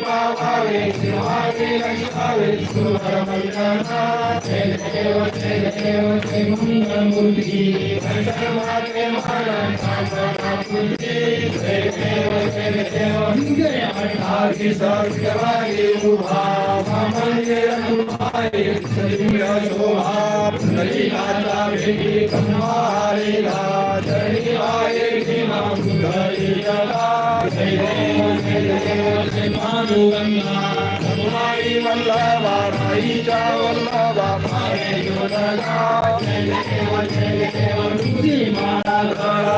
భావే శివాజీ లక్ష్మీ సురమల్కనా జయ దేవ జయ దేవ జయ మంగళమూర్తి భజన మాతే మహారాజ్ వల్లవాయి చావల్లవా పాడే యువతగా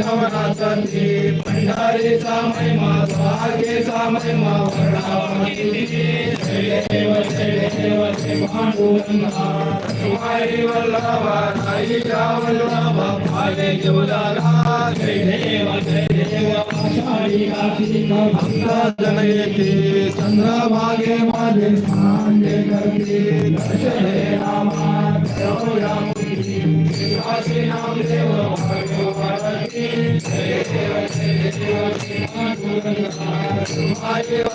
वैष्णवनाथांची भंडारेचा महिमा द्वारकेचा महिमा वर्णावती जय देव जय देव जय पांडुरंगा रघुमाई वल्लभा नाईच्या वल्लभा पाले जीवदारा जय देव जय देव आषाढी कार्तिक भक्ता जनयते चंद्रभागे माझे स्नान करते दर्शने रामा देव रामुती विश्वासी नाम देव Hare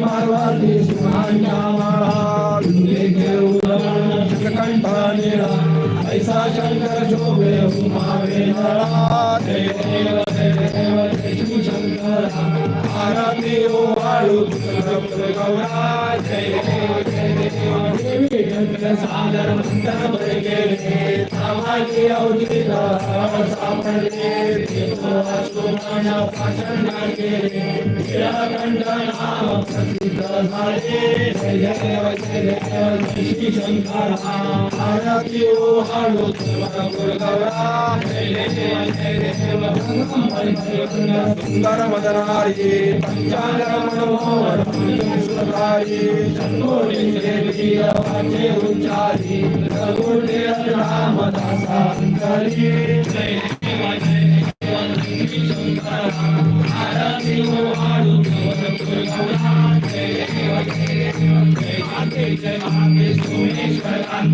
पार्वती सुमान्या कंठा निळा ऐसा शंकर शोभे उमावे नळा देव देव देव शंकर आरती ओ वाळू गौरा जय देव देव देवी सादर मंत्र बरे गेले सामाजी अवधीला సుందర మదనాయి పంచాంగ మనోహర సుందరాయి ఉంచాలి రామదాస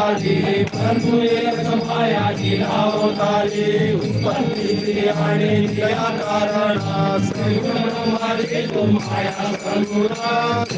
ताजी परमुले समाया जी आओ ताजी। उत्पत्ति आने दिया कारण संगुण तुम्हारे तुम तो आया संगुणा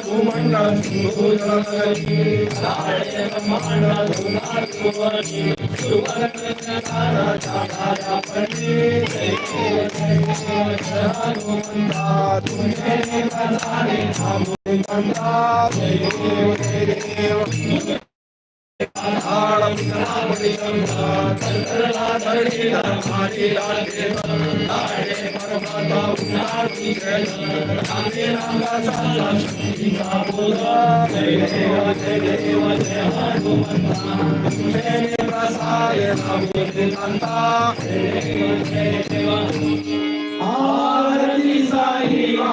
ಭೂಮಂಡಲ ಪಂಡಾ ஆழம் நாமதிகம் கல்லலா தரணிதம் ஆதிலால் தேவம் நாடே பரமாத்மா உன்னாதி கிரணம் நாமே நாங்கா சாலம் சக்தி காபோதா ஜெய தேவா ஜெய தேவா ஜெய ஹனுமந்தா மேனே பிரசாய நமுதி நந்தா ஜெய தேவா ஜெய தேவா Aarathi சாயிவா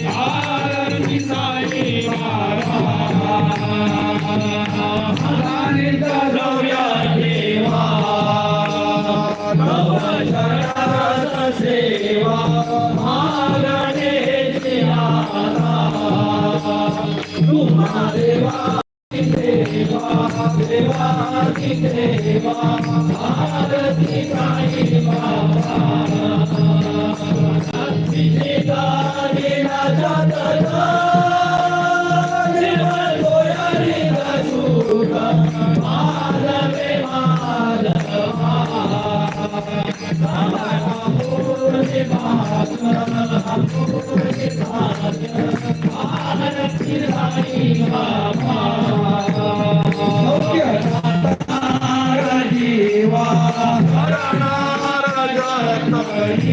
Thank you.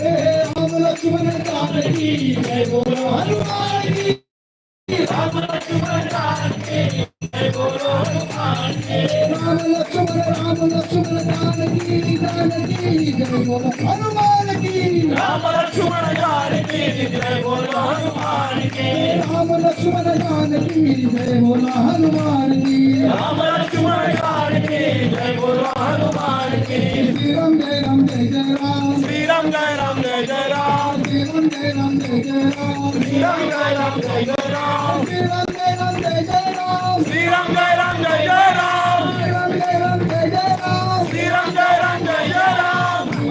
Hey, I'm gonna give it a జయ బోలా హనుమానికి రామ లక్ష్మణ కానికి జయ బోలా హనుమానికి శ్రీరామ్ జయ రామ్ జయ జయ రామ్ శ్రీరామ్ జయ రామ్ జయ జయ రామ్ శ్రీరామ్ జయ రామ్ జయ జయ రామ్ శ్రీరామ్ జయ రామ్ జయ జయ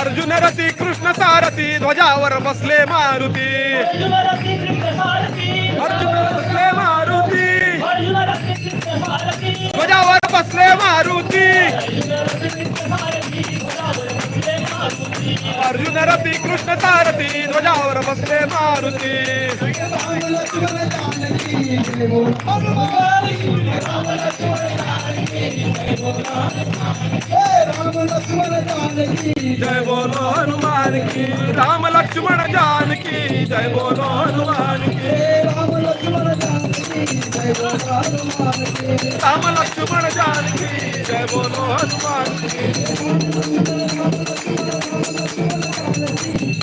अर्जुन रथी कृष्ण सारथी ध्वजावर बसले मारुति। अर्जुन बसले मारुति। ध्वजावर बसले मारुति। అర్జున రథి కృష్ణ తారతి ధ్వజావర బస్లే మారుతి. జయ బోలో హనుమానికి రామ లక్ష్మణ జానకి జయ బోలో హనుమానికి. రామ లక్ష్మణ జానకి జయ బోలో హనుమానికి రామ లక్ష్మణ జానకి జయ బోలో హనుమానికి.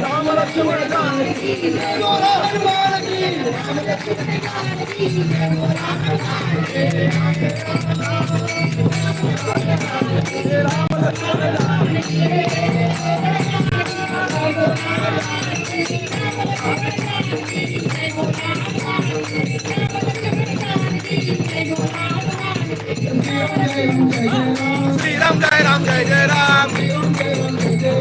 రామ లక్ష్మణ రామ శ్రీరామ్ జయ రామ్ జయ జయ రామ్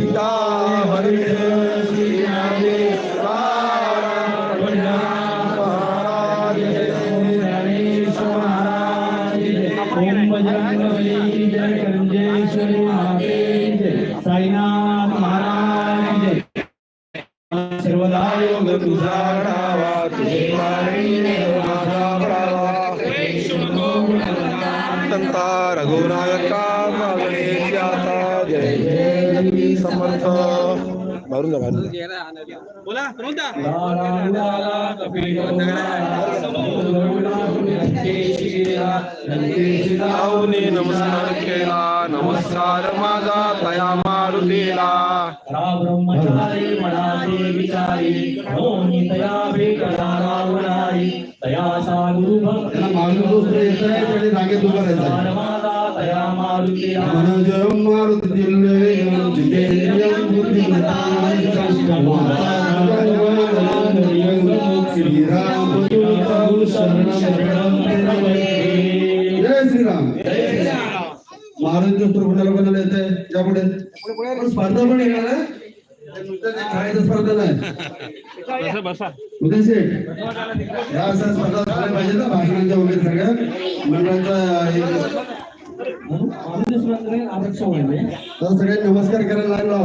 सीता हरे भावने नमस्कार केला नमस्कार माझा तया मारुतीला. ब्रह्मचारी म्हणाले महाराज जोस्त्र कोणत्या लोकांना येत आहे त्यापुढे स्पर्धा पण येणार स्पर्धा नाही उदय स्पर्धा झाल्या पाहिजे ना वगैरे सगळ्या मंडळाचा नमस्कार करायला लागलो